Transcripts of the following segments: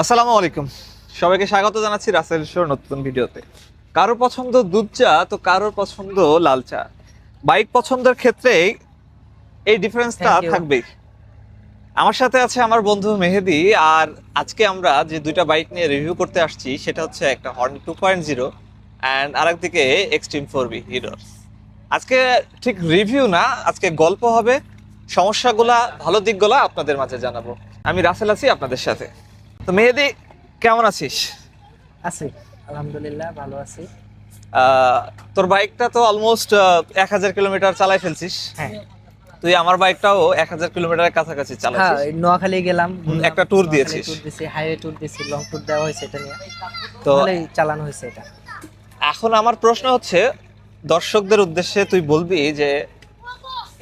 আসসালামু আলাইকুম। সবাইকে স্বাগত জানাচ্ছি রাসেল শোর নতুন ভিডিওতে। কারোর পছন্দ দুধ চা তো কারোর পছন্দ লাল চা। বাইক পছন্দের ক্ষেত্রে এই ডিফারেন্সটা থাকবেই। আমার সাথে আছে আমার বন্ধু মেহেদি আর আজকে আমরা যে দুইটা বাইক নিয়ে রিভিউ করতে আসছি সেটা হচ্ছে একটা horn two point zero and আরেকদিকে এক্সট্রিম ফোর বি হিরোর আজকে ঠিক রিভিউ না আজকে গল্প হবে। সমস্যাগুলা ভালো দিকগুলা আপনাদের মাঝে জানাব। আমি রাসেল আছি আপনাদের সাথে। তো মেহেদি কেমন আছিস? আছি আলহামদুলিল্লাহ ভালো আছি। তোর বাইকটা তো অলমোস্ট এক হাজার কিলোমিটার চালাই ফেলছিস। হ্যাঁ। তুই আমার বাইকটাও এক হাজার কিলোমিটারের কাছাকাছি হ্যাঁ চালাচ্ছিস ওই নোয়াখালী গেলাম একটা tour দিয়েছিস। ট্যুর দিছি হাইওয়ে ট্যুর দিছি লং ট্যুর দেওয়া হয়েছে এটা নিয়ে। তো চালানো হয়েছে এটা। এখন আমার প্রশ্ন হচ্ছে দর্শকদের উদ্দেশ্যে তুই বলবি যে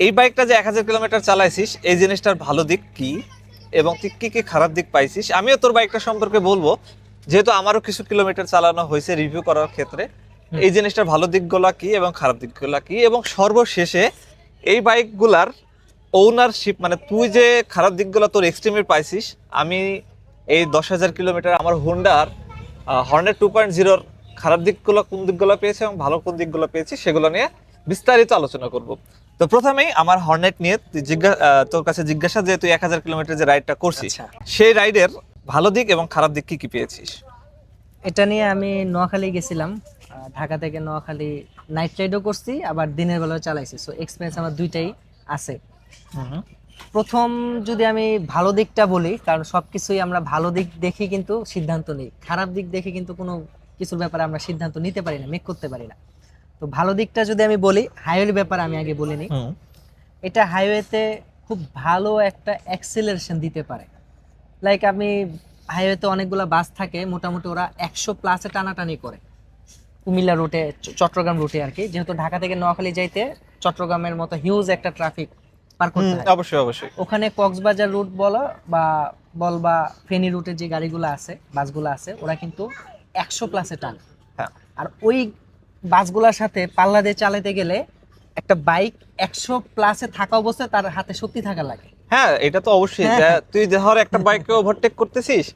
এই বাইকটা যে এক হাজার কিলোমিটার চালাইছিস এই জিনিসটার ভালো দিক কি? এবং তুই কি কি খারাপ দিক পাইছিস? আমিও তোর বাইকটা সম্পর্কে বলব। যেহেতু আমারও কিছু কিলোমিটার চালানো হয়েছে রিভিউ করার ক্ষেত্রে। এই জিনিসটার ভালো দিকগুলা কি এবং খারাপ দিকগুলা কি? এবং সর্বশেষে এই বাইকগুলার ওনারশিপ মানে তুই যে খারাপ দিকগুলো তোর এক্সট্রিমের পাইছিস আমি এই দশ হাজার কিলোমিটার আমার হুন্ডার হর্নের টু পয়েন্ট জিরোর খারাপ দিকগুলো কোন দিকগুলো পেয়েছে এবং ভালো কোন দিকগুলো পেয়েছি সেগুলো নিয়ে বিস্তারিত আলোচনা করব। তো প্রথমেই আমার হর্নেট নিয়ে তুই জিজ্ঞা- আহ, তোর কাছে জিজ্ঞাসা যে তুই এক হাজার কিলোমিটার যে রাইডটা করছিস আচ্ছা। সেই রাইডের ভালো দিক এবং খারাপ দিক কি কি পেয়েছিস? এটা নিয়ে আমি নোয়াখালী গেছিলাম ঢাকা থেকে নোয়াখালী নাইট রাইডও করছি আবার দিনের বেলাও চালাইছি। সো এক্সপিরিয়েন্স আমার দুইটাই আছে। প্রথম যদি আমি ভালো দিকটা বলি কারণ সবকিছুই আমরা ভালো দিক দেখি কিন্তু সিদ্ধান্ত নিই। খারাপ দিক দেখে কিন্তু কোনো কিছুর ব্যাপারে আমরা সিদ্ধান্ত নিতে পারি না মেক করতে পারি না। তো ভালো দিকটা যদি আমি বলি হাইওয়ের ব্যাপারে আমি আগে বলিনি। এটা হাইওয়েতে খুব ভালো একটা অ্যাক্সেলারেশন দিতে পারে। লাইক আমি হাইওয়েতে অনেকগুলো বাস থাকে মোটামুটি ওরা একশো প্লাসে টানাটানি করে। কুমিল্লা রুটে চট্টগ্রাম রুটে আর কি। যেহেতু ঢাকা থেকে নোয়াখালী যাইতে চট্টগ্রামের মতো হিউজ একটা ট্রাফিক পার করতে হয়। অবশ্যই অবশ্যই। ওখানে কক্সবাজার রুট বলো বা বল বা ফেনী রুটের যে গাড়িগুলো আছে বাসগুলো আছে ওরা কিন্তু একশো প্লাসে টান। হ্যাঁ। আর ওই বাসগুলোর সাথে পাল্লা দিয়ে চালাতে গেলে একটা বাইক একশো প্লাসে থাকা অবস্থায় তার হাতে শক্তি থাকা লাগে। হ্যাঁ এটা তো অবশ্যই। হ্যাঁ, হ্যাঁ। তুই ধর একটা বাইককে ওভারটেক করতেছিস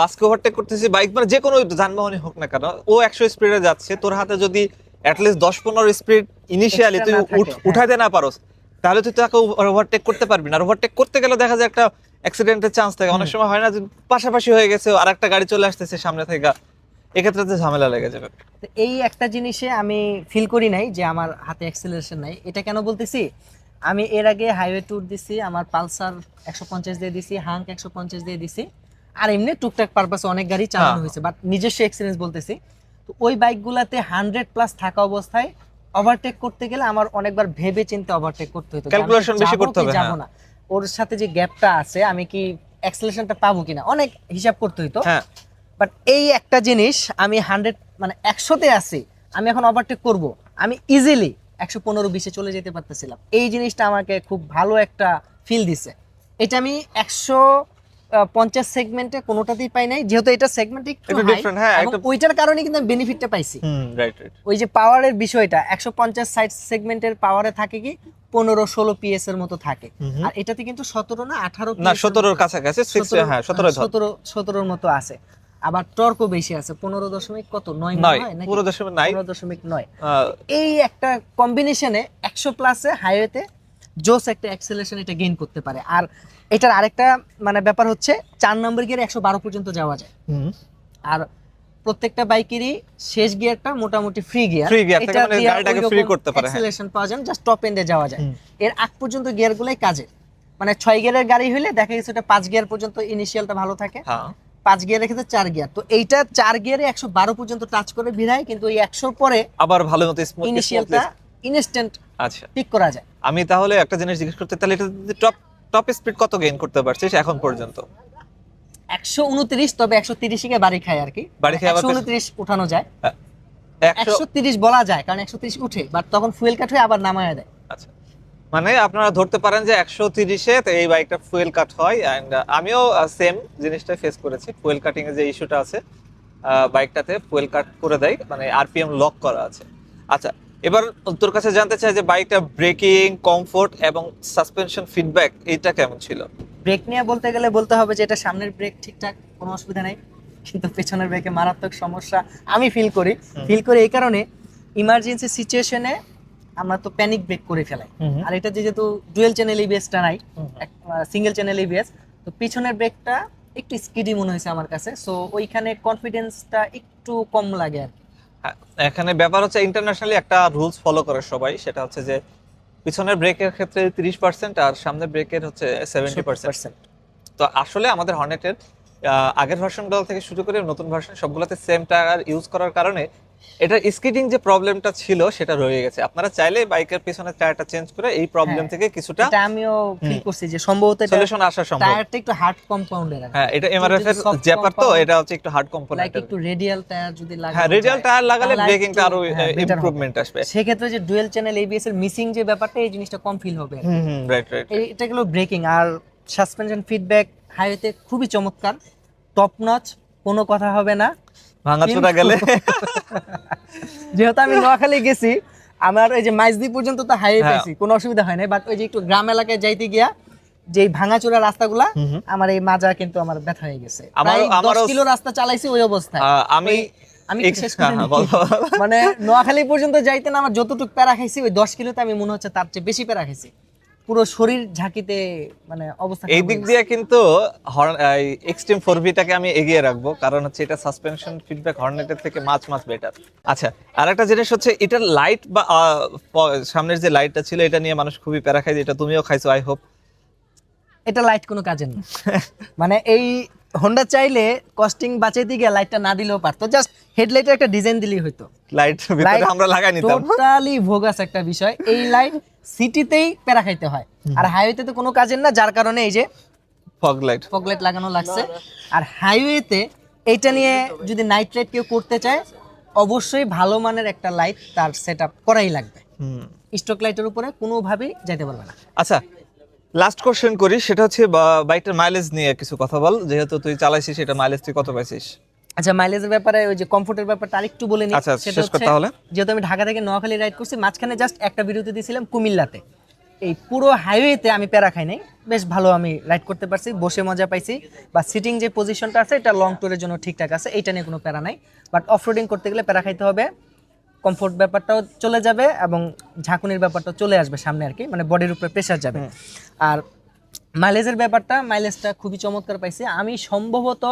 বাসকে ওভারটেক করতেছিস বাইক মানে যে কোনো যানবাহনই হোক না কেন ও একশো স্পিডে যাচ্ছে তোর হাতে যদি অ্যাটলিস্ট দশ পনেরো স্পিড ইনিশিয়ালি তুই হ্যাঁ। উঠাইতে না পারোস তাহলে তুই তাকে ওভারটেক করতে পারবি না। ওভারটেক করতে গেলে দেখা যায় একটা অ্যাক্সিডেন্টের চান্স থাকে। অনেক সময় হয় না যে পাশাপাশি হয়ে গেছে আর একটা গাড়ি চলে আসতেছে সামনে থেকে। এক্ষেত্রে তো ঝামেলা লেগে যাবে। এই একটা জিনিসে আমি ফিল করি নাই যে আমার হাতে অ্যাক্সেলারেশন নাই। এটা কেন বলতেছি? আমি এর আগে হাইওয়ে ট্যুর দিছি আমার পালসার একশো পঞ্চাশ দিয়ে দিছি হাঙ্ক একশো পঞ্চাশ দিয়ে দিছি। আর এমনি টুকটাক পারপাসে অনেক গাড়ি চালানো হ্যাঁ। হয়েছে বাট নিজস্ব এক্সপিরিয়েন্স বলতেছি। তো ওই বাইকগুলাতে হান্ড্রেড প্লাস থাকা অবস্থায় ওভারটেক করতে গেলে আমার অনেকবার ভেবে চিন্তে ওভারটেক করতে হতো। যে আমি কি Calculation বেশি করতে হবে, যাব হ্যাঁ। না। ওর সাথে যে গ্যাপটা আছে আমি কি অ্যাক্সেলারেশনটা পাবো কিনা? অনেক হিসাব করতে হইতো। হ্যাঁ। বাট এই একটা জিনিস আমি হান্ড্রেড মানে একশোতে আছি আমি এখন ওভারটেক করব। আমি ইজিলি একশো পনেরো বিশে চলে যেতে পারতেছিলাম। এই জিনিসটা আমাকে খুব ভালো একটা ফিল দিছে। এটা আমি একশো পঞ্চাশ সেগমেন্টে কোনোটাতেই পাই নাই যেহেতু এটা সেগমেন্ট একটু হ্যাঁ, ওইটার কারণে কিন্তু আমি বেনিফিটটা পাইছি। ওই যে পাওয়ারের বিষয়টা একশো পঞ্চাশ সাইড সেগমেন্টের পাওয়ারে থাকে কি পনেরো ষোলো পিএস এর মতো থাকে। আর এটাতে কিন্তু সতেরো না আঠারো না সতেরোর কাছাকাছি হ্যাঁ সতেরো সতেরো সতেরোর মতো আছে। আবার টর্কও বেশি আছে পনেরো দশমিক কত? নয় মনে নয় হয় নাকি? পুরো দেশে নাই। পনেরো দশমিক নয়। এই একটা কম্বিনেশনে একশো প্লাসে হাইওয়েতে জোস একটা অ্যাক্সেলেশন এটা গেইন করতে পারে। আর এটার আরেকটা মানে ব্যাপার হচ্ছে চার নম্বর গিয়ারে একশো বারো পর্যন্ত যাওয়া যায়। হুম। আর প্রত্যেকটা বাইকেরই শেষ গিয়ারটা মোটামুটি ফ্রি গিয়ার Free gear থাকে, মানে গাড়িটাকে free করতে পারে, হ্যাঁ। অ্যাক্সেলেশন পাওয়া যায় জাস্ট টপ এন্ডে যাওয়া যায়। এর আগ পর্যন্ত গিয়ারগুলোই কাজে মানে ছয় গিয়ারের গাড়ি হইলে দেখা গেছে এটা পাঁচ গিয়ার পর্যন্ত ইনিশিয়ালটা ভালো থাকে। হ্যাঁ। পাঁচ গিয়ারের ক্ষেত্রে চার গিয়ার। তো এইটা চার গিয়ারে একশো বারো পর্যন্ত টাচ করে ভিড়ায় কিন্তু এই একশোর পরে আবার ভালো মতো ইনিশিয়ালটা ইনস্ট্যান্ট আচ্ছা। পিক করা যায়। আমি তাহলে একটা জিনিস জিজ্ঞেস করতে তাহলে এটা টপ টপ স্পিড কত গেইন করতে পারছিস এখন পর্যন্ত? একশো উনত্রিশ তবে একশো তিরিশে বাড়ি খায় আর কি বাড়ি খেয়ে একশো উনত্রিশ উঠানো যায়। একশো একশো তিরিশ বলা যায় কারণ একশো তিরিশ উঠে বাট তখন ফুয়েল কাট হয়ে আবার নামায় দেয়। আচ্ছা। মানে আপনারা ধরতে পারেন যে একশো তিরিশে এই বাইকটা ফুয়েল কাট হয় অ্যান্ড আমিও সেম জিনিসটা ফেস করেছি। ফুয়েল কাটিং এর যে ইস্যুটা আছে বাইকটাতে ফুয়েল কাট করে দেয় মানে আরপিএম লক করা আছে। আচ্ছা এবার তোর কাছে জানতে চাই যে বাইকটা ব্রেকিং কমফোর্ট এবং সাসপেনশন ফিডব্যাক এইটা কেমন ছিল? ব্রেক নিয়ে বলতে গেলে বলতে হবে যে এটা সামনের ব্রেক ঠিকঠাক কোনো অসুবিধা নেই। কিন্তু পেছনের ব্রেকে মারাত্মক সমস্যা আমি ফিল করি। ফিল করি এই কারণে ইমার্জেন্সি সিচুয়েশনে আমরা তো প্যানিক ব্রেক করে ফেলাই। আর এটা যেহেতু ডুয়েল চ্যানেল ইবিএসটা নাই সিঙ্গেল চ্যানেল ইবিএস তো পিছনের ব্রেকটা একটু স্কিডি মনে হয়েছে আমার কাছে। সো ওইখানে কনফিডেন্সটা একটু কম লাগে আর কি। হ্যাঁ, এখানে ব্যাপার হচ্ছে ইন্টারন্যাশনালি একটা রুলস ফলো করে সবাই সেটা হচ্ছে যে পিছনের ব্রেকের ক্ষেত্রে তিরিশ পার্সেন্ট আর সামনের ব্রেকের হচ্ছে সেভেন্টি পার্সেন্ট তো আসলে আমাদের হর্নেটের আগের ভার্সনগুলো থেকে শুরু করে নতুন ভার্সন সবগুলোতে সেম টায়ার ইউজ করার কারণে এটা স্কিডিং যে প্রবলেমটা ছিল সেটা রয়ে গেছে। আপনারা চাইলে বাইকের পিছনের টায়ারটা চেঞ্জ করে এই প্রবলেম হ্যাঁ। থেকে কিছুটা এটা আমিও ফিল করছি যে সম্ভবত এটা সলিউশন আসা সম্ভব। টায়ারটা একটু হার্ড কম্পাউন্ডের হ্যাঁ এটা এমআরএফ এর জ্যাপার তো এটা হচ্ছে একটু হার্ড কম্পাউন্ড লাইক একটু রেডিয়াল টায়ার যদি লাগে হ্যাঁ রেডিয়াল টায়ার লাগালে ব্রেকিংটা আরও একটু, হ্যাঁ। ইমপ্রুভমেন্ট আসবে। সেক্ষেত্রে যে ডুয়েল চ্যানেল এবিএস এর মিসিং যে ব্যাপারটা এই জিনিসটা কম ফিল হবে হুম রাইট রাইট এটা গেলো ব্রেকিং আর সাসপেনশন ফিডব্যাক হাইওয়েতে খুবই চমৎকার টপ নচ কোনো কথা হবে না। ভাঙাচোরা গেলে যেহেতু আমি নোয়াখালী গেছি আমার এই যে মাইজদি পর্যন্ত তো হাইওয়ে হ্যাঁ। পেয়েছি কোনো অসুবিধা হয় না বাট ওই যে একটু গ্রাম এলাকায় যাইতে গিয়া যে ভাঙাচোরা রাস্তাগুলা। আমার এই মাজা কিন্তু আমার ব্যথা হয়ে গেছে দশ কিলো রাস্তা চালাইছি ওই অবস্থায় আমি আমি শেষ হ্যাঁ। মানে নোয়াখালী পর্যন্ত যাইতে না আমার যতটুকু প্যারা খাইছি ওই দশ কিলোতে আমি মনে হচ্ছে তার চেয়ে বেশি প্যারা খাইছি পুরো শরীর ঝাঁকিতে মানে অবস্থা এই দিক দিয়ে কিন্তু এক্সট্রিম ফোর ভিটাকে আমি এগিয়ে রাখব কারণ হচ্ছে এটা সাসপেনশন ফিডব্যাক হর্নেটের থেকে মাছ মাছ বেটার আচ্ছা আর একটা জিনিস হচ্ছে এটার লাইট বা সামনের যে লাইটটা ছিল এটা নিয়ে মানুষ খুবই প্যারা খাই এটা তুমিও খাইছো আই হোপ এটা লাইট কোনো কাজের না। মানে এই হোন্ডা চাইলে কস্টিং বাঁচাইতে গিয়ে লাইটটা না দিলেও পারতো। জাস্ট হেডলাইটের একটা ডিজাইন দিলেই হইতো। লাইট ভিতরে আমরা লাগাই নিতাম। টোটালি ভোগাস একটা বিষয়। এই লাইট সিটিতেই প্যারা খাইতে হয়। আর হাইওয়েতে তো কোনো কাজের না যার কারণে এই যে ফগ লাইট ফগলাইট লাগানো লাগছে। আর হাইওয়েতে এইটা নিয়ে যদি নাইট রাইড কেউ করতে চায় অবশ্যই ভালো মানের একটা লাইট তার সেট করাই লাগবে। হুম। স্টক লাইটের উপরে কোনোভাবেই যাইতে পারবে না। আচ্ছা লাস্ট কোশ্চেন করি সেটা হচ্ছে বাইকটার মাইলেজ নিয়ে কিছু কথা বল। যেহেতু তুই চালাইছিস সেটা মাইলেজ তুই কত পাইছিস? আচ্ছা মাইলেজের ব্যাপারে ওই যে কমফোর্টের ব্যাপারটা আরেকটু বলে নিই আচ্ছা, শেষ হচ্ছে তাহলে। যেহেতু আমি ঢাকা থেকে নোয়াখালী রাইড করছি মাঝখানে জাস্ট একটা বিরতি দিয়েছিলাম কুমিল্লাতে। এই পুরো হাইওয়েতে আমি প্যারা খাই নাই। বেশ ভালো আমি রাইড করতে পারছি বসে মজা পাইছি। বা সিটিং যে পজিশনটা আছে এটা লং ট্যুরের জন্য ঠিকঠাক আছে এইটা নিয়ে কোনো প্যারা নাই। বাট অফ রোডিং করতে গেলে প্যারা খাইতে হবে। কমফোর্ট ব্যাপারটাও চলে যাবে এবং ঝাঁকুনির ব্যাপারটাও চলে আসবে সামনে আর কি মানে বডির উপরে প্রেশার যাবে। আর মাইলেজের ব্যাপারটা মাইলেজটা খুবই চমৎকার পাইছি। আমি সম্ভবত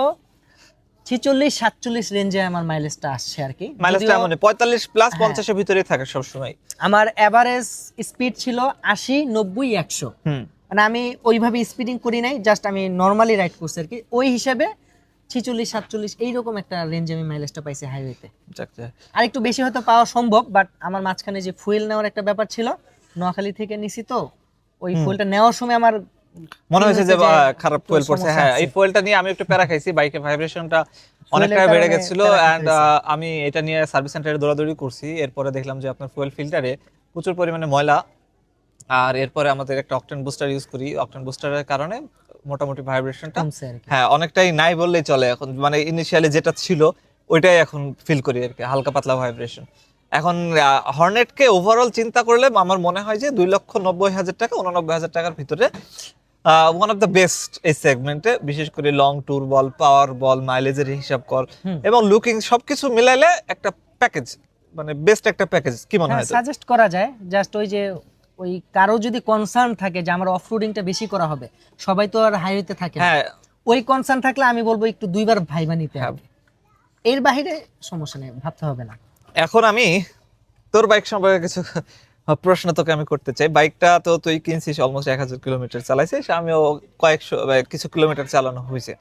ছিচল্লিশ সাতচল্লিশ রেঞ্জে আমার মাইলেজটা আসছে আর কি। মাইলেজটা এমন পঁয়তাল্লিশ প্লাস হ্যাঁ। পঞ্চাশের ভিতরেই থাকে সবসময়। আমার অ্যাভারেজ স্পিড ছিল আশি নব্বই একশো। মানে আমি ওইভাবে স্পিডিং করি নাই জাস্ট আমি নর্মালি রাইড করছি আর কি। ওই হিসাবে ছিচল্লিশ সাতচল্লিশ এইরকম একটা রেঞ্জে আমি মাইলেজটা পাইছি হাইওয়েতে। আর একটু বেশি হয়তো পাওয়া সম্ভব বাট আমার মাঝখানে যে ফুয়েল নেওয়ার একটা ব্যাপার ছিল নোয়াখালী থেকে নিছি তো ওই ফুয়েলটা নেওয়ার সময় আমার মনে হয়েছে যে খারাপ ফুয়েল পড়ছে। হ্যাঁ এই ফুয়েলটা নিয়ে আমি একটু প্যারা খাইছি বাইকের ভাইব্রেশনটা অনেকটাই কারণে বেড়ে গেছিল অ্যান্ড আমি এটা নিয়ে সার্ভিস সেন্টারে দৌড়াদৌড়ি করছি। এরপরে দেখলাম যে আপনার ফুয়েল ফিল্টারে প্রচুর পরিমাণে ময়লা আর এরপরে আমাদের একটা অকটেন বুস্টার ইউজ করি। অকটেন বুস্টারের কারণে মোটামুটি ভাইব্রেশনটা কমছে হ্যাঁ অনেকটাই নাই বললেই চলে। এখন মানে ইনিশিয়ালি যেটা ছিল ওইটাই এখন ফিল করি আর কি হালকা পাতলা ভাইব্রেশন এখন হর্নেটকে ওভারঅল চিন্তা করলে আমার মনে হয় যে দুই লক্ষ নব্বই হাজার টাকা উননব্বই হাজার টাকার ভিতরে ওয়ান অফ দ্য বেস্ট এই সেগমেন্টে বিশেষ করে লং ট্যুর বল পাওয়ার বল মাইলেজের হিসাব কর এবং লুকিং সবকিছু মিলাইলে একটা প্যাকেজ মানে বেস্ট একটা প্যাকেজ কি মনে হয় সাজেস্ট করা যায়। জাস্ট ওই যে ওই কারও যদি কনসার্ন থাকে যে আমার অফ রোডিংটা বেশি করা হবে সবাই তো আর হাইওয়েতে থাকে হ্যাঁ। ওই কনসার্ন থাকলে আমি বলব একটু দুইবার ভাইবা নিতে হ্যাঁ। হবে। এর বাইরে সমস্যা নেই ভাবতে হবে না। এখন আমি তোর বাইক সম্পর্কে কিছু প্রশ্ন তোকে আমি করতে চাই। বাইকটা তো তুই কিনছিস অলমোস্ট এক হাজার কিলোমিটার চালাইছিস আমিও কয়েকশো কিছু কিলোমিটার চালানো হয়েছে।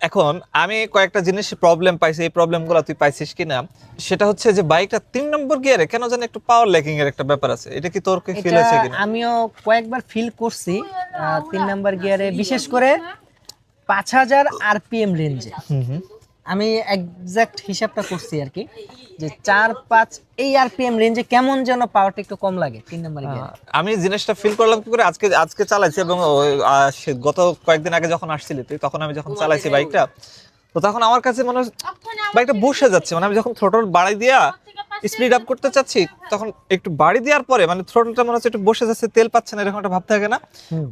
এখন আমি কয়েকটা জিনিস প্রবলেম পাইছি এই প্রবলেমগুলো তুই পাইছিস কি না সেটা হচ্ছে যে বাইকটা তিন নম্বর গিয়ারে কেন জানি একটু পাওয়ার ল্যাকিং এর একটা ব্যাপার আছে। এটা কি তোর কি ফিল আছে হয়েছে কিনা? আমিও কয়েকবার ফিল করছি তিন নম্বর গিয়ারে। বিশেষ করে পাঁচ হাজার আরপিএম রেঞ্জে হুম হুম। আমি একজ্যাক্ট হিসাবটা করছি আর কি যে চার পাঁচ এই আরপিএম রেঞ্জে কেমন যেন পাওয়ারটা একটু কম লাগে তিন নাম্বার আমি জিনিসটা ফিল করলাম কি করে আজকে আজকে চালাইছি এবং গত কয়েকদিন আগে যখন আসছিলি তুই তখন আমি যখন চালাইছি বাইকটা তো তখন আমার কাছে মনে হচ্ছে বাইকটা বসে যাচ্ছে। মানে আমি যখন থ্রোটল বাড়াই দিয়া স্পিড আপ করতে চাচ্ছি তখন একটু বাড়ি দেওয়ার পরে মানে থ্রোটলটা মনে হচ্ছে একটু বসে যাচ্ছে তেল পাচ্ছে না এরকম একটা ভাব থাকে না।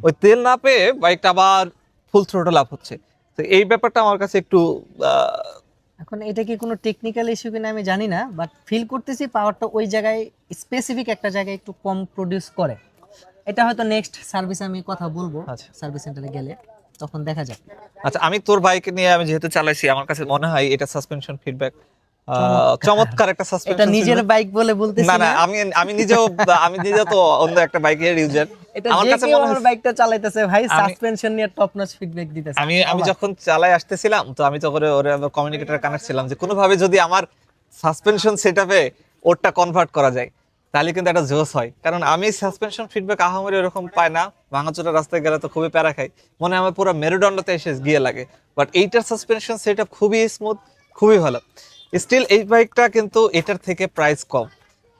ওই তেল না পেয়ে বাইকটা আবার ফুল থ্রোটল আপ হচ্ছে। তো এই ব্যাপারটা আমার কাছে একটু এখন এটা কি কোনো টেকনিক্যাল ইস্যু কিনা আমি জানি না বাট ফিল করতেছি পাওয়ারটা ওই জায়গায় স্পেসিফিক একটা জায়গায় একটু কম প্রডিউস করে এটা হয়তো নেক্সট সার্ভিস আমি কথা বলব আচ্ছা। সার্ভিস সেন্টারে গেলে তখন দেখা যাবে আচ্ছা আমি তোর বাইক নিয়ে আমি যেহেতু চালাইছি আমার কাছে মনে হয় এটা সাসপেনশন ফিডব্যাক চমৎকার। চমৎকার একটা এটা নিজের বাইক বলে বলতেছি না না আমি আমি নিজেও আমি নিজেও তো অন্য একটা বাইকের ইউজার আমার কাছে মনে হয়- বাইকটা চালাইতেছে ভাই সাসপেনশন নিয়ে টপ নচ ফিডব্যাক দিতেছে। আমি আমি যখন চালাই আসতেছিলাম তো আমি তো করে ওরে কমিউনিকেটর কানেক্ট ছিলাম যে কোনোভাবে যদি আমার সাসপেনশন সেটআপে ওরটা কনভার্ট করা যায় তাহলে কিন্তু একটা জোস হয়। কারণ আমি সাসপেনশন ফিডব্যাক আহামরি এরকম পাই না। ভাঙাচোরা রাস্তায় গেলে তো খুবই প্যারা খাই। মনে হয় আমার পুরো মেরুদণ্ডতে এসে গিয়ে লাগে। বাট এইটার সাসপেনশন সেটআপ খুবই স্মুথ খুবই ভালো। স্টিল এই বাইকটা কিন্তু এটার থেকে প্রাইস কম।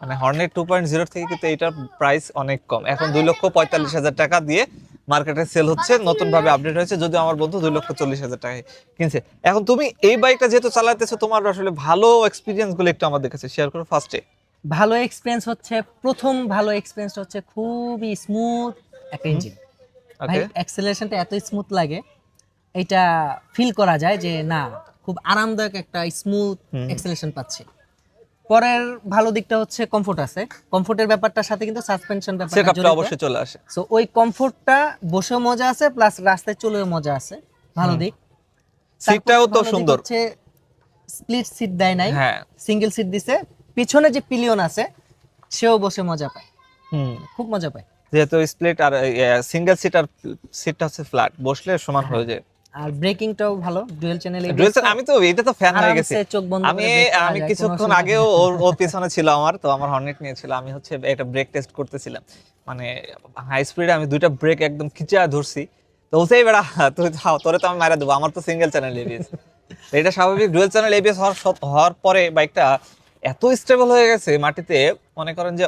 মানে হর্নেট টু পয়েন্ট জিরো থেকে কিন্তু এটার প্রাইস অনেক কম। এখন দুই লক্ষ পঁয়তাল্লিশ হাজার টাকা দিয়ে মার্কেটে সেল হচ্ছে নতুন ভাবে আপডেট হয়েছে। যদিও আমার বন্ধু দুই লক্ষ চল্লিশ হাজার টাকায় কিনছে। এখন তুমি এই বাইকটা যেহেতু চালাতেছো তোমার আসলে ভালো এক্সপিরিয়েন্সগুলো একটু আমাদের কাছে শেয়ার করো ফার্স্টে ভালো এক্সপিরিয়েন্স হচ্ছে প্রথম ভালো এক্সপিরিয়েন্স হচ্ছে খুবই স্মুথ একটা ইঞ্জিন ভাই অ্যাক্সেলারেশনটা এত স্মুথ লাগে এটা ফিল করা যায় যে না খুব আরামদায়ক একটা স্মুথ হুম। অ্যাক্সেলারেশন পাচ্ছি। পরের ভালো দিকটা হচ্ছে কমফোর্ট আছে। কমফোর্টের ব্যাপারটার সাথে কিন্তু সাসপেনশন ব্যাপারটা অবশ্যই চলে আসে। সো ওই কমফোর্টটা বসেও মজা আছে প্লাস রাস্তায় চলেও মজা আছে। ভালো দিক। সিটটাও তো সুন্দর। হচ্ছে স্প্লিট সিট দেয় নাই। হ্যাঁ। সিঙ্গেল সিট দিছে। পিছনে যে পিলিয়ন আছে সেও বসে মজা পায়। হুম। খুব মজা পায়। যেহেতু স্প্লিট আর সিঙ্গেল সিট আর সিটটা হচ্ছে ফ্ল্যাট বসলে সমান হয়ে যায়। আর ব্রেকিংটাও ভালো ডুয়েল চ্যানেল আমি তো এটা তো ফ্যান হয়ে গেছি। চোখ বন্ধ আমি আমি কিছুক্ষণ আগেও। ওর ওর পিছনে ছিল আমার তো আমার হর্নেট নিয়েছিল আমি হচ্ছে একটা ব্রেক টেস্ট করতেছিলাম। মানে হাই স্পিডে আমি দুইটা ব্রেক একদম খিচা ধরছি। তো এই বেড়া তুই থাও তোরে তো আমি মারা দেবো। আমার তো সিঙ্গেল চ্যানেল এবিএস এটা স্বাভাবিক ডুয়েল চ্যানেল এবিএস হওয়ার হওয়ার পরে বাইকটা এত স্টেবল হয়ে গেছে মাটিতে মনে করেন যে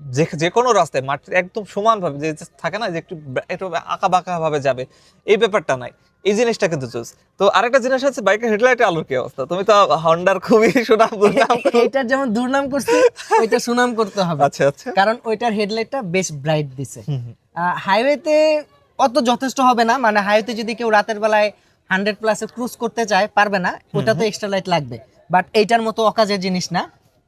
যে যে কোনো রাস্তায় মাটি একদম সমানভাবে যে থাকে না যে একটু একটু আঁকা বাঁকা ভাবে যাবে এই ব্যাপারটা নাই। এই জিনিসটা কিন্তু চুজ তো আরেকটা জিনিস হচ্ছে বাইকের হেডলাইটের আলোর কি অবস্থা? তুমি তো হন্ডার খুবই সুনাম দুর্নাম। এইটার যেমন দুর্নাম করছে ওইটা সুনাম করতে হবে। আচ্ছা আচ্ছা। কারণ ওইটার হেডলাইটটা বেশ ব্রাইট দিছে। হাইওয়েতে অত যথেষ্ট হবে না মানে হাইওয়েতে যদি কেউ রাতের বেলায় হান্ড্রেড প্লাসে ক্রুজ করতে চায় পারবে না ওটা তো এক্সট্রা লাইট লাগবে। বাট এইটার মতো অকাজের জিনিস না।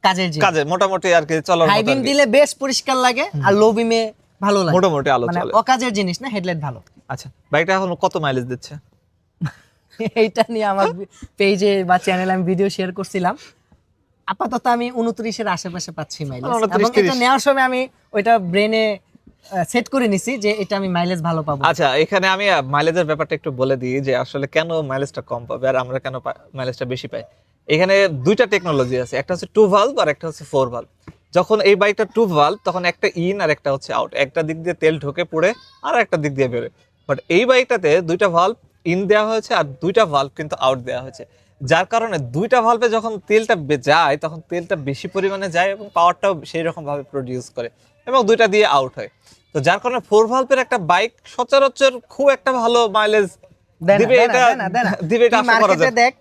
কাজের কাজে মোটামুটি আর কি হাই বিম দিলে বেশ পরিষ্কার লাগে আর লো বিমে ভালো লাগে। মোটামুটি আলো মানে চলে। অকাজের জিনিস না হেডলাইট ভালো। আচ্ছা বাইকটা এখন কত মাইলেজ দিচ্ছে? এইটা নিয়ে আমার পেজে বা চ্যানেলে আমি ভিডিও শেয়ার করছিলাম। আপাতত আমি উনত্রিশের আশেপাশে পাচ্ছি মাইলেজ এবং এটা নেওয়ার সময় আমি ওইটা ব্রেনে সেট করে নিছি যে এটা আমি মাইলেজ ভালো পাবো। আচ্ছা এখানে আমি মাইলেজের ব্যাপারটা একটু বলে দিই যে আসলে কেন মাইলেজটা কম পাবে আর আমরা কেন মাইলেজটা বেশি পাই? এখানে দুইটা টেকনোলজি আছে একটা হচ্ছে টু ভালভ আর একটা হচ্ছে ফোর ভালভ যখন এই বাইকটা টু ভালভ তখন একটা ইন আর একটা হচ্ছে আউট একটা দিক দিয়ে তেল ঢোকে পড়ে আর একটা দিক দিয়ে বেরোয়। বাট এই বাইকটাতে দুইটা ভালভ ইন দেওয়া হয়েছে আর দুইটা ভালভ কিন্তু আউট দেওয়া হয়েছে। যার কারণে দুইটা ভাল্বে যখন তেলটা যায় তখন তেলটা বেশি পরিমাণে যায় এবং পাওয়ারটাও সেই রকম ভাবে প্রডিউস করে এবং দুইটা দিয়ে আউট হয়। তো যার কারণে ফোর ভাল্বের একটা বাইক সচরাচর খুব একটা ভালো মাইলেজ দিবে এটা। দিবে এটা আশা করা যায়। দেখ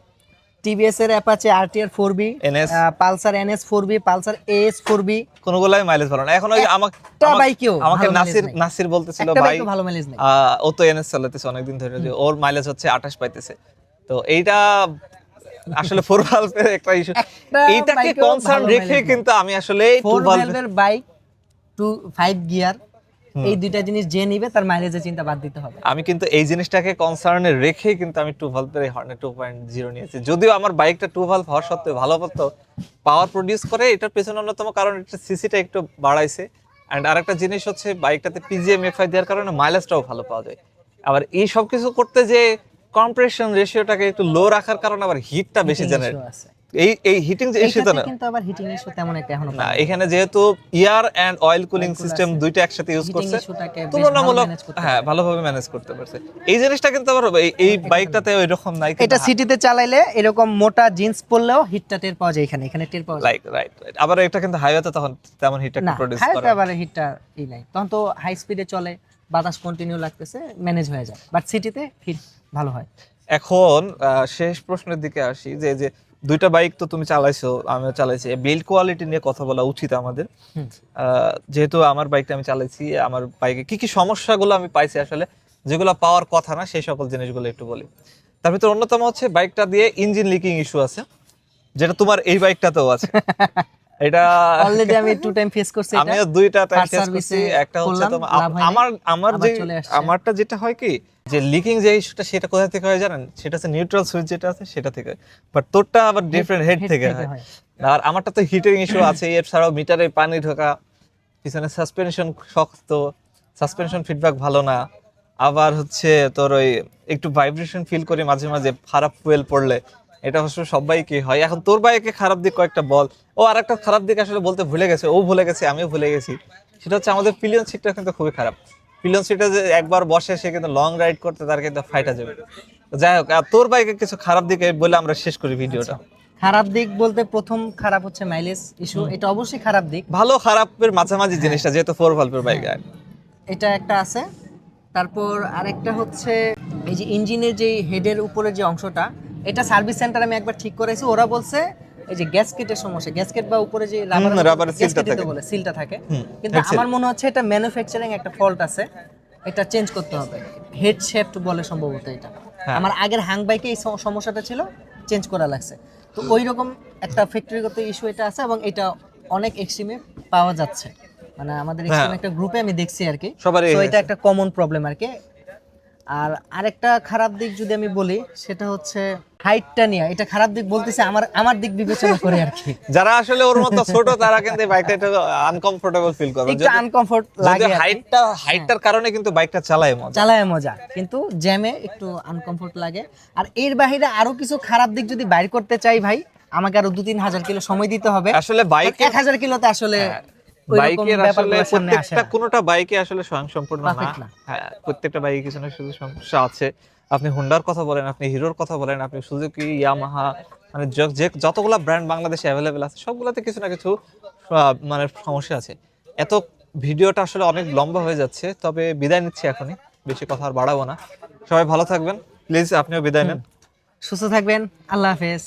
টিভিএস এর Apache RTR 4B NS Pulsar NS 4B Pulsar AS 4B কোনগুলাই মাইলেজ ভালো না। এখন ওই আমাকে বাইকেও আমাকে নাসির নাসির বলতেছিল ভাই ভালো মাইলেজ নেই। ও তো এনএস চালাতেছে অনেকদিন ধরে যে ওর মাইলেজ হচ্ছে আঠাশ পাইতেছে। তো এইটা আসলে ফোর ভালভের একটা ইস্যু এইটাকে কনসার্ন রেখে কিন্তু আমি আসলে ফোর ভালভ ভেলভের বাইক টু ফাইভ গিয়ার এই দুইটা জিনিস যে নিবে তার মাইলেজের চিন্তা বাদ দিতে হবে। আমি কিন্তু এই জিনিসটাকে কনসার্নে রেখেই কিন্তু আমি টু ভালভের এই হর্নে টু পয়েন্ট জিরো নিয়েছি। যদিও আমার বাইকটা টু ভালভ হওয়ার সত্ত্বেও ভালো মতো পাওয়ার প্রডিউস করে এটার পেছনে অন্যতম কারণ এটা সিসিটা একটু বাড়াইছে। অ্যান্ড আরেকটা জিনিস হচ্ছে বাইকটাতে পিজিএম এফআই দেওয়ার কারণে মাইলেজটাও ভালো পাওয়া যায়। আবার এই সব কিছু করতে যে কম্প্রেশন রেশিওটাকে একটু লো রাখার কারণে আবার হিটটা বেশি জেনারেট। এই এই হিটিং যে ইস্যুটা না কিন্তু আবার হিটিং ইস্যু তেমন একটা এখনও না এখানে যেহেতু air and oil cooling system দুইটা একসাথে ইউজ করছে তুলনামূলক হ্যাঁ ভালোভাবে ম্যানেজ করতে পারছে। এই জিনিসটা কিন্তু আবার এই- বাইকটাতে ওই রকম নাই এটা সিটিতে চালাইলে এরকম মোটা জিন্স পরলেও হিটটা টের পাওয়া যায় এখানে এখানে টের পাওয়া যায়। লাইক রাইট রাইট আবার এটা কিন্তু হাইওয়েতে তখন তেমন হিটটা না প্রডিউস করে আবার হিটটা ই নাই। তখন তো হাই স্পিডে চলে বাতাস কন্টিনিউ লাগতেছে ম্যানেজ হয়ে যায়। বাট সিটিতে হিট ভালো হয়। এখন শেষ প্রশ্নের দিকে আসি যে যে দুইটা বাইক তো তুমি চালাইছো আমিও চালাইছি। বিল্ড কোয়ালিটি নিয়ে কথা বলা উচিত আমাদের। আহ, যেহেতু আমার বাইকটা আমি চালাইছি আমার বাইকে কি কি সমস্যাগুলো আমি পাইছি আসলে যেগুলো পাওয়ার কথা না সেই সকল জিনিসগুলো একটু বলি। তার ভিতরে অন্যতম হচ্ছে বাইকটা দিয়ে ইঞ্জিন লিকিং ইস্যু আছে যেটা তোমার এই বাইকটাতেও আছে। এটা অলরেডি আমি টু টাইম ফেস করছি এটা। আমিও দুইটা টাইম service করছি একটা হচ্ছে তোমার আমার আমার যে আমারটা যেটা হয় কি যে লিকিং যে ইস্যুটা সেটা কোথা থেকে হয় জানেন? সেটা হচ্ছে নিউট্রাল সুইচ যেটা আছে সেটা থেকে বাট তোরটা আবার ডিফারেন্ট হেড থেকে হয়। আর আমারটা তো হিটিং ইস্যু আছে এর ছাড়াও মিটারে পানি ঢোকা পিছনে সাসপেনশন শক্ত সাসপেনশন ফিডব্যাক ভালো না। আবার হচ্ছে তোর ওই একটু ভাইব্রেশন ফিল করি মাঝে মাঝে খারাপ ফুয়েল পড়লে। এটা অবশ্য সবাইকে হয়। এখন তোর বাইকে খারাপ দিক কয়েকটা বল। ও আর একটা খারাপ দিক আসলে বলতে ভুলে গেছে ও ভুলে গেছে আমিও ভুলে গেছি। সেটা হচ্ছে আমাদের পিলিয়ন সিটটা কিন্তু খুবই খারাপ। পিলিয়ন সিটে যে একবার বসে সে কিন্তু লং রাইড করতে তার কিন্তু ফাইটা যাবে। যাই হোক আর তোর বাইকে কিছু খারাপ দিক বলে আমরা শেষ করি ভিডিওটা। খারাপ দিক বলতে প্রথম খারাপ হচ্ছে মাইলেজ ইস্যু এটা অবশ্যই খারাপ দিক। ভালো খারাপের মাঝামাঝি জিনিসটা যেহেতু ফোর ভাল্পের বাইক এটা একটা আছে। তারপর আরেকটা হচ্ছে এই যে ইঞ্জিনের যে হেডের উপরে যে অংশটা এটা সার্ভিস সেন্টার আমি একবার ঠিক করেছি। ওরা বলছে এই যে গ্যাসকেটের সমস্যা গ্যাসকেট বা উপরে যে রাবার রাবারের সিলটা থাকে। বলে সিলটা থাকে। কিন্তু আমার মনে হচ্ছে এটা ম্যানুফ্যাকচারিং একটা ফল্ট আছে। এটা চেঞ্জ করতে হবে। হেড শেফট বলে সম্ভবত এটা। হ্যাঁ। আমার আগের হাং বাইকে এই সমস্যাটা ছিল চেঞ্জ করা লাগছে। তো ওই রকম একটা ফ্যাক্টরিগত ইস্যু এটা আছে এবং এটা অনেক এক্সট্রিমে পাওয়া যাচ্ছে। মানে আমাদের এক্সট্রিম একটা গ্রুপে আমি দেখছি আর কি। হ্যাঁ। তো এটা একটা কমন প্রবলেম আর কি। আর আরেকটা খারাপ দিক যদি আমি বলি সেটা হচ্ছে হাইটটা নিয়ে। এটা খারাপ দিক বলতেছে আমার আমার দিক বিবেচনা করে আর কি। যারা আসলে ওর মতো ছোট তারা কিন্তু বাইকটা একটু আনকমফোর্টেবল ফিল করবে একটু আনকমফোর্ট লাগে হাইটটা হাইটটার কারণে কিন্তু বাইকটা চালায় মজা। চালায় মজা কিন্তু জ্যামে একটু আনকমফোর্ট লাগে। আর এর বাইরে আরও কিছু খারাপ দিক যদি বাইর করতে চাই ভাই আমাকে আরও দু তিন হাজার কিলো সময় দিতে হবে। আসলে বাইক এক হাজার কিলোতে আসলে ওইরকম বাইকের আসলে প্রত্যেকটা কোনোটা বাইকে আসলে স্বয়ংসম্পূর্ণ না। হ্যাঁ প্রত্যেকটা বাইকে কিছু না কিছু সমস্যা আছে। আপনি হোন্ডার কথা বলেন আপনি হিরোর কথা বলেন আপনি সুজুকি ইয়ামাহা মানে যে যতগুলা ব্র্যান্ড বাংলাদেশে অ্যাভেলেবেল আছে সবগুলোতে কিছু না কিছু মানে সমস্যা আছে। এত ভিডিওটা আসলে অনেক লম্বা হয়ে যাচ্ছে তবে বিদায় নিচ্ছি এখনই। বেশি কথা আর বাড়াবো না। সবাই ভালো থাকবেন। প্লিজ আপনিও বিদায় নেন। সুস্থ থাকবেন। আল্লাহ হাফেজ।